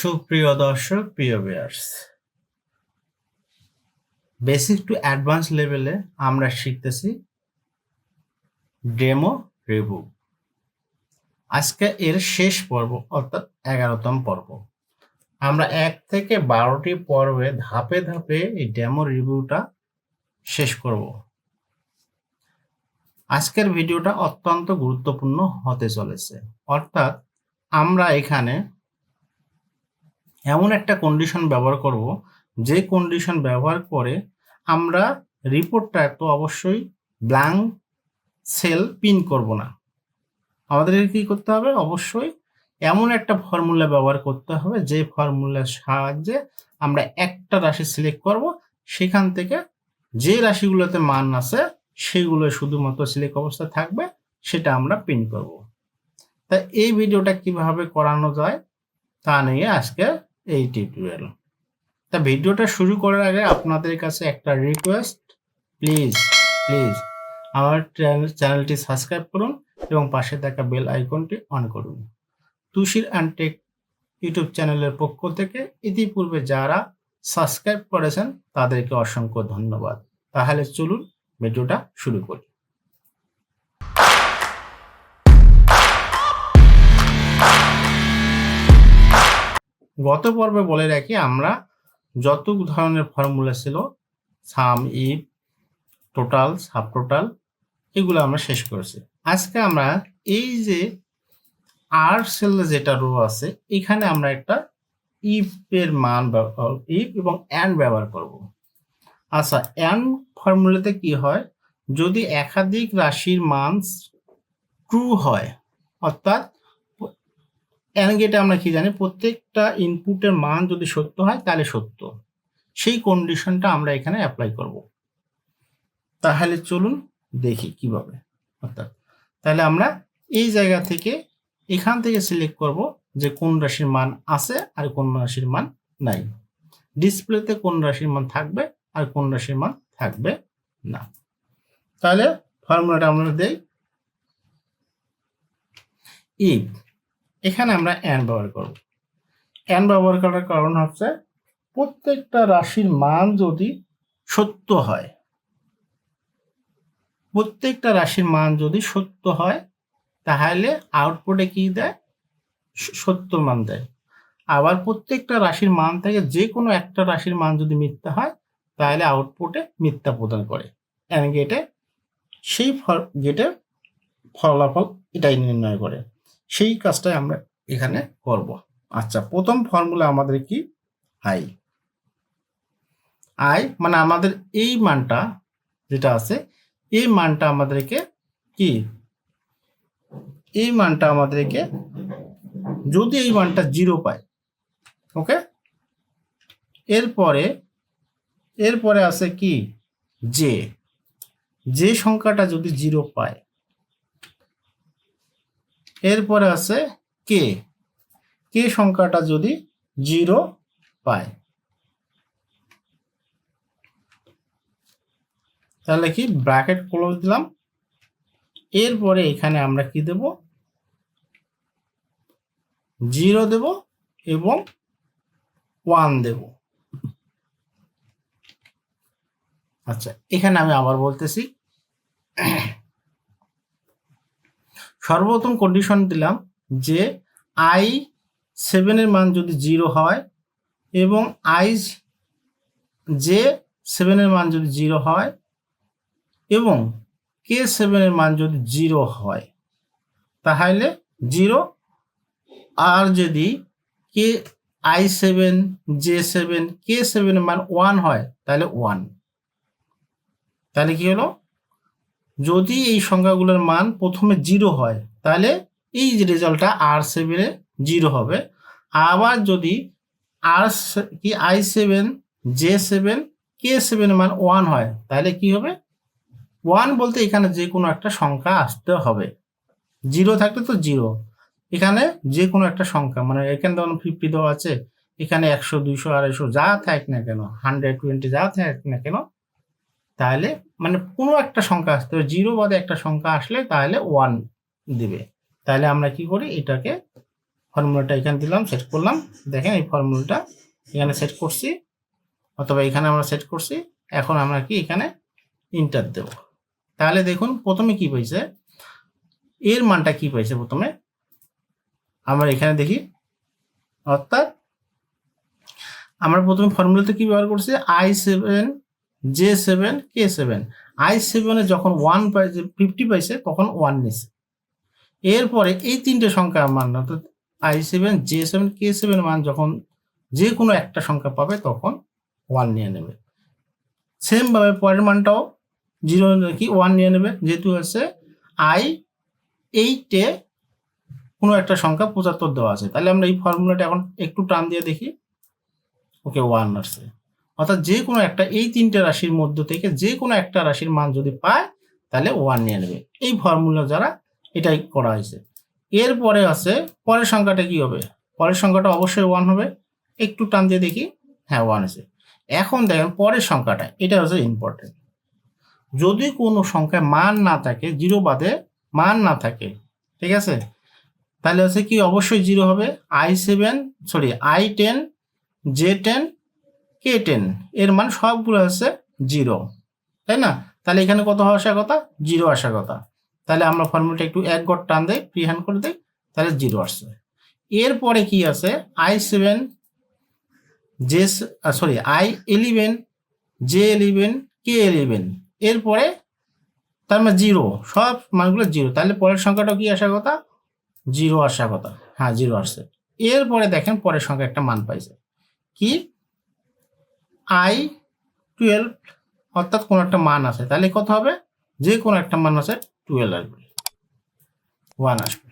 সুপ্রিয় দর্শক, প্রিয় ভিউয়ার্স বেসিক টু অ্যাডভান্স লেভেলে আমরা শিখতেছি ডেমো রিভিউ আজকে এর শেষ পর্ব, অর্থাৎ এগারোতম পর্ব। আমরা এক থেকে বারোটি পর্বে ধাপে ধাপে এই ডেমো রিভিউটা শেষ করব। আজকের ভিডিওটা অত্যন্ত গুরুত্বপূর্ণ হতে চলেছে। অর্থাৎ আমরা এখানে এমন একটা কন্ডিশন ব্যবহার করব, যে কন্ডিশন ব্যবহার করে আমরা রিপোর্টটা তো অবশ্যই ব্ল্যাঙ্ক সেল পিন করব না। আমাদের কি করতে হবে? অবশ্যই এমন একটা ফর্মুলা ব্যবহার করতে হবে, যে ফর্মুলার সাহায্যে আমরা একটা রাশি সিলেক্ট করব, সেখান থেকে যে রাশিগুলোতে মান আছে, সেগুলো শুধুমাত্র সিলেক্ট অবস্থায় থাকবে, সেটা আমরা পিন করব। তা এই ভিডিওটা কীভাবে করানো যায়, তা নিয়ে আজকে এই টিউটোরিয়াল তা ভিডিওটা শুরু করার আগে আপনাদের কাছে একটা রিকোয়েস্ট প্লিজ প্লিজ আমার চ্যানেলটি সাবস্ক্রাইব করুন এবং পাশে থাকা বেল আইকনটি অন করুন। তুষির অ্যান্টেক ইউটিউব চ্যানেলের পক্ষ থেকে ইতিপূর্বে যারা সাবস্ক্রাইব করেছেন, তাদেরকে অসংখ্য ধন্যবাদ। তাহলে চলুন ভিডিওটা শুরু করি। গত পর্বে বলে রাখি, আমরা যত ধরনের ফর্মুলা ছিল sum if total sub total এগুলো আমরা শেষ করেছি। আজকে আমরা এই যে আর সেল যেটা রো আছে, এখানে আমরা একটা ইফ এর মান ইফ এবং অ্যান্ড ব্যবহার করব। আচ্ছা অ্যান্ড ফর্মুলাতে কি হয়? যদি একাধিক রাশির মান ট্রু হয়, অর্থাৎ অ্যান্ড গেটে আমরা কি জানি? প্রত্যেকটা ইনপুটের মান যদি সত্য হয়, তাহলে সত্য। সেই কন্ডিশনটা আমরা এখানে অ্যাপ্লাই করব। তাহলে চলুন দেখি কীভাবে। অর্থাৎ, তাহলে আমরা এই জায়গা থেকে এখান থেকে সিলেক্ট করব যে কোন রাশির মান আছে আর কোন রাশির মান নাই। ডিসপ্লেতে কোন রাশির মান থাকবে আর কোন রাশির মান থাকবে না। তাহলে ফর্মুলাটা আমরা দেই ইফ এখানে আমরা অ্যান ব্যবহার করব। অ্যান ব্যবহার করার কারণ হচ্ছে প্রত্যেকটা রাশির মান যদি সত্য হয়, প্রত্যেকটা রাশির মান যদি সত্য হয়, তাহলে আউটপুটে কি দেয়? সত্য মান দেয়। আবার প্রত্যেকটা রাশির মান থেকে যে কোনো একটা রাশির মান যদি মিথ্যা হয়, তাহলে আউটপুটে মিথ্যা প্রদান করে। অ্যান্ড গেটে সেই ফল গেটের ফলাফল এটাই নির্ণয় করে। সেই কাজটাই আমরা এখানে করব। আচ্ছা প্রথম ফর্মুলা আমাদের কি? আই আই মানে আমাদের এই মানটা যেটা আছে, এই মানটা আমাদেরকে কি? এই মানটা আমাদেরকে যদি এই মানটা জিরো পায় ওকে এরপরে এরপরে আছে কি? যে যে সংখ্যাটা যদি জিরো পায় এরপরে আছে কে? কে সংখ্যাটা যদি জিরো পায়? তাহলে কি ব্র্যাকেট ক্লোজ দিলাম। এরপরে এখানে আমরা কি দেব? জিরো দেব এবং ওয়ান দেব। আচ্ছা এখানে আমি আবার বলতেছি সর্বপ্রথম কন্ডিশন দিলাম যে আই সেভেনের মান যদি জিরো হয় এবং আই যে সেভেনের মান যদি জিরো হয় এবং কে সেভেনের মান যদি জিরো হয়, তাহলে জিরো আর যদি K I seven J seven K সেভেনের মান ওয়ান হয়, তাহলে ওয়ান তাহলে কি হলো? যদি এই সংখ্যাগুলোর মান প্রথমে জিরো হয়, তাহলে এই যে রেজাল্টটা আর সেভেনে জিরো হবে। আবার যদি আর কি I seven J seven K সেভেনের মান ওয়ান হয়, তাহলে কি হবে? ওয়ান বলতে এখানে যে কোনো একটা সংখ্যা আসতে হবে। জিরো থাকলে তো জিরো। এখানে যে কোনো একটা সংখ্যা মানে এখানে ধরুন ফিফটি দেওয়া আছে, এখানে একশো, দুইশো, আড়াইশো, যা থাক না কেন হান্ড্রেড টোয়েন্টি যা থাক না কেন তাহলে মানে কোনো একটা সংখ্যা আসতে হবে জিরো বাদে একটা সংখ্যা আসলে তাহলে ওয়ান দিবে। তাহলে আমরা কি করি? এটাকে ফর্মুলাটা এখানে দিলাম সেট করলাম। দেখেন এই ফর্মুলাটা এখানে সেট করছি, অথবা এখানে আমরা সেট করছি। এখন আমরা কি এখানে ইন্টার দেব। তাহলে দেখুন, প্রথমে কি পাইছে? এর মানটা কি পাইছে প্রথমে? আমরা এখানে দেখি, অর্থাৎ আমরা প্রথমে ফর্মুলাতে কি ব্যবহার করছি? I seven J seven K seven I সেভেনে যখন ওয়ান পাইছে ফিফটি পাইছে, তখন ওয়ান নিছে। এরপরে এই তিনটে সংখ্যার মান, অর্থাৎ I seven J seven K seven মান যখন যে কোনো একটা সংখ্যা পাবে, তখন ওয়ান নিয়ে নেবে। সেমভাবে পরের মানটাও জিরো কি ওয়ান নিয়ে নেবে, যেহেতু হচ্ছে আই এইটে কোনো একটা সংখ্যা পঁচাত্তর দেওয়া আছে। তাহলে আমরা এই ফর্মুলাটা এখন একটু টান দিয়ে দেখি। ওকে ওয়ান আসছে। অর্থাৎ যে কোনো একটা এই তিনটে রাশির মধ্য থেকে যে কোনো একটা রাশির মান যদি পায়, তাহলে ওয়ান নিয়ে নেবে। এই ফর্মুলা যারা এটাই করা হয়েছে। এরপরে আছে, পরের সংখ্যাটা কি হবে? পরের সংখ্যাটা অবশ্যই ওয়ান হবে। একটু টান দিয়ে দেখি। হ্যাঁ ওয়ান আছে। এখন দেখেন পরের সংখ্যাটা, এটা হচ্ছে ইম্পর্টেন্ট যদি কোনো সংখ্যায় মান না থাকে জিরো বাদে মান না থাকে, ঠিক আছে? তাহলে হচ্ছে কি? অবশ্যই জিরো হবে। I seven sorry I ten J ten K ten এর মান সবগুলো হচ্ছে জিরো তাই না? তাহলে এখানে কত আসার কথা? জিরো আসার কথা। তাহলে আমরা ফর্মুলাটা একটু এক গড় টান ফ্রি হ্যান্ড করে দেই, তাহলে জিরো আসছে। এরপরে কি আছে? I seven J sorry I eleven J eleven K eleven এরপরে তার মানে জিরো সব মানগুলো জিরো তাহলে পরের সংখ্যাটা কি আসার কথা? জিরো আসার কথা। হ্যাঁ জিরো আসছে। এরপরে দেখেন পরের সংখ্যা একটা মান পাইছে। কি? আই টুয়েলভ অর্থাৎ কোনো একটা মান আছে। তাহলে কত হবে? যে কোনো একটা মান আছে টুয়েলভ আসবে। ওয়ান আসবে।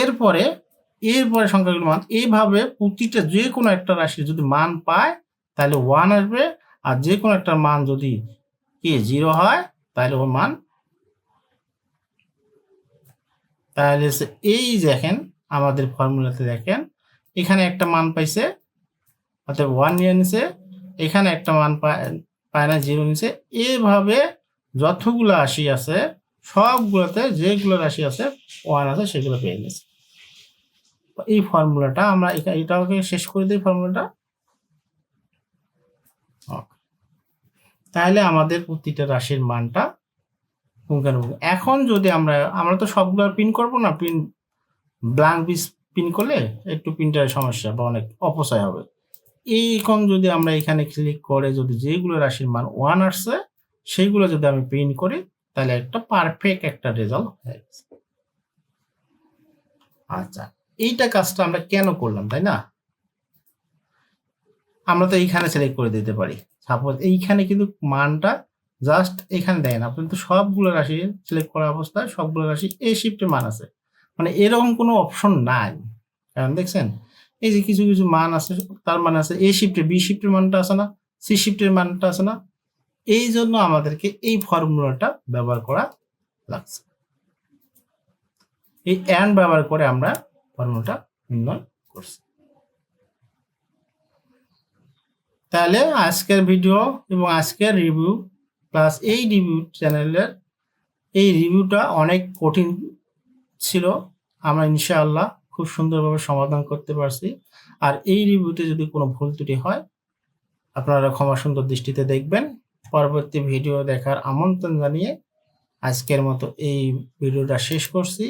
এরপরে এরপরে সংখ্যাগুলো মান। এইভাবে প্রতিটা যে কোনো একটা রাশি যদি মান পায়, তাহলে ওয়ান আসবে। আর যে কোনো একটা মান যদি কি জিরো হয়, তাহলে ওর মান তাহলে এই দেখেন, আমাদের ফর্মুলাতে দেখেন, এখানে একটা মান পাইছে অর্থাৎ ওয়ান নিয়ে নিছে, এখানে একটা মান পায় না জিরো নিছে। এভাবে যতগুলো রাশি আছে, সবগুলোতে যেগুলো রাশি আছে ওয়ান আছে, সেগুলো পেয়ে গেছে এই ফর্মুলাটা আমরা এটাকে শেষ করে দিই ফর্মুলাটা। তাহলে আমাদের প্রতিটা রাশির মানটা পুঙ্খানুপুঙ্খ। এখন যদি আমরা আমরা তো সবগুলো প্রিন্ট করব না প্রিন্ট ব্ল্যাঙ্ক পিস প্রিন্ট করলে একটু প্রিন্টারের সমস্যা বা অনেক অপচয় হবে। এইরকম যদি আমরা এখানে ক্লিক করে যদি যেগুলো রাশির মান ওয়ান আসছে, সেইগুলো যদি আমি প্রিন্ট করি, তাহলে একটা পারফেক্ট একটা রেজাল্ট হয়ে গেছে। আচ্ছা এইটা কাজটা আমরা কেন করলাম, তাই না? আমরা তো এইখানে সিলেক্ট করে দিতে পারি। সাপোজ এইখানে কিন্তু মানটা জাস্ট এখানে দেন আপনি তো সবগুলো রাশি সিলেক্ট করা অবস্থায় সবগুলো রাশি এ শিফটে মান আছে। মানে এরকম কোনো অপশন নাই। কারণ দেখছেন এই যে কিছু কিছু মান আছে, তার মানে আছে এ শিফটে বি শিফটের মানটা আছে না সি শিফটের মানটা আছে না, এই জন্য আমাদেরকে এই ফর্মুলাটা ব্যবহার করা লাগছে। এই অ্যান্ড ব্যবহার করে আমরা ফর্মুলাটা নির্ণয় করছি। তাহলে আজকের ভিডিও এবং আজকের রিভিউ প্লাস এই রিভিউ চ্যানেলের এই রিভিউটা অনেক কঠিন ছিল, আমরা ইনশাআল্লাহ খুব সুন্দরভাবে সমাধান করতে পারছি। আর এই রিভিউতে যদি কোনো ভুল ত্রুটি হয়, আপনারা ক্ষমা সুন্দর দৃষ্টিতে দেখবেন। পরবর্তী ভিডিও দেখার আমন্ত্রণ জানিয়ে আজকের মতো এই ভিডিওটা শেষ করছি।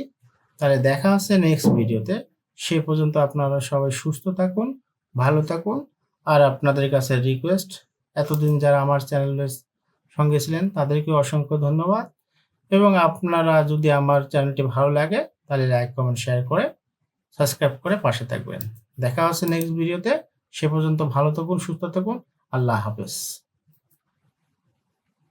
তাহলে দেখা হচ্ছে নেক্সট ভিডিওতে। সে পর্যন্ত আপনারা সবাই সুস্থ থাকুন, ভালো থাকুন। আর আপনাদের কাছে রিকোয়েস্ট এতদিন যারা আমার চ্যানেলের সঙ্গে ছিলেন তাদেরকে অসংখ্য ধন্যবাদ। এবং আপনারা যদি আমার চ্যানেলটি ভালো লাগে, তাহলে লাইক কমেন্ট শেয়ার করে সাবস্ক্রাইব করে পাশে থাকবেন। দেখা হচ্ছে নেক্সট ভিডিওতে সে পর্যন্ত ভালো থাকুন, সুস্থ থাকুন। আল্লাহ হাফেজ।